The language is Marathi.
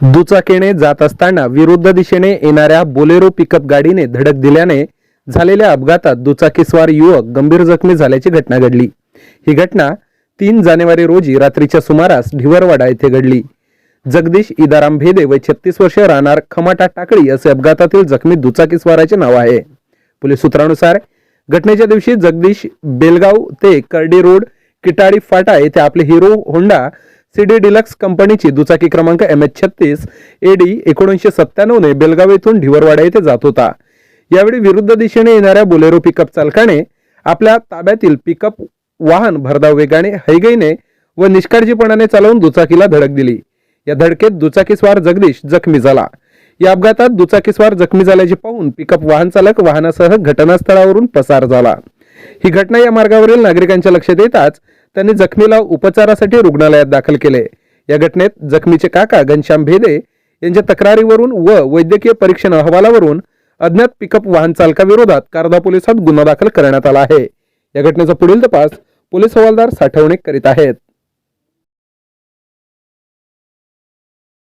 दुचाकीने जात असताना विरुद्ध दिशेने येणाऱ्या बोलेरो पिकअप गाडीने धडक दिल्याने झालेल्या अपघातात दुचाकीस्वार युवक गंभीर जखमी झाल्याची घटना घडली. ही घटना तीन जानेवारी रोजी रात्रीच्या सुमारास ढिवरवाडा येथे घडली. जगदीश इदाराम भेदे व छत्तीस वर्ष राहणार खमाटा टाकळी असे अपघातातील जखमी दुचाकीस्वाराचे नाव आहे. पोलीस सूत्रानुसार घटनेच्या दिवशी जगदीश बेलगाव ते कर्डी रोड किटाळी फाटा येथे आपले हिरो होंडा सीडी डिलक्स कंपनीची दुचाकी क्रमांक एम एच छत्तीस एडी एकोणीसशे सत्त्याण्णवने बेलगाव येथून ढिवरवाडा येथे जात होता. यावेळी विरुद्ध दिशेने येणाऱ्या बोलेरो पिकअप चालकाने आपल्या ताब्यातील पिकअप वाहन भरधाव वेगाने हैगईने व निष्काळजीपणाने चालवून दुचाकीला धडक दिली. या धडकेत दुचाकीस्वार जगदीश जखमी झाला. या अपघातात दुचाकीस्वार जखमी झाल्याचे पाहून पिकअप वाहन चालक वाहनासह घटनास्थळावरून पसार झाला. ही घटना या मार्गावरील नागरिकांच्या लक्षात येताच त्यांनी जखमीला उपचारासाठी रुग्णालयात दाखल केले. या घटनेत जखमीचे काका घनश्याम भेदे यांच्या तक्रारीवरून व वैद्यकीय परीक्षण अहवालावरून अज्ञात पिकअप वाहन चालकाविरोधात कारदा पोलिसात गुन्हा दाखल करण्यात आला आहे. या घटनेचा पुढील तपास पोलीस हवालदार साठवणे करीत आहेत.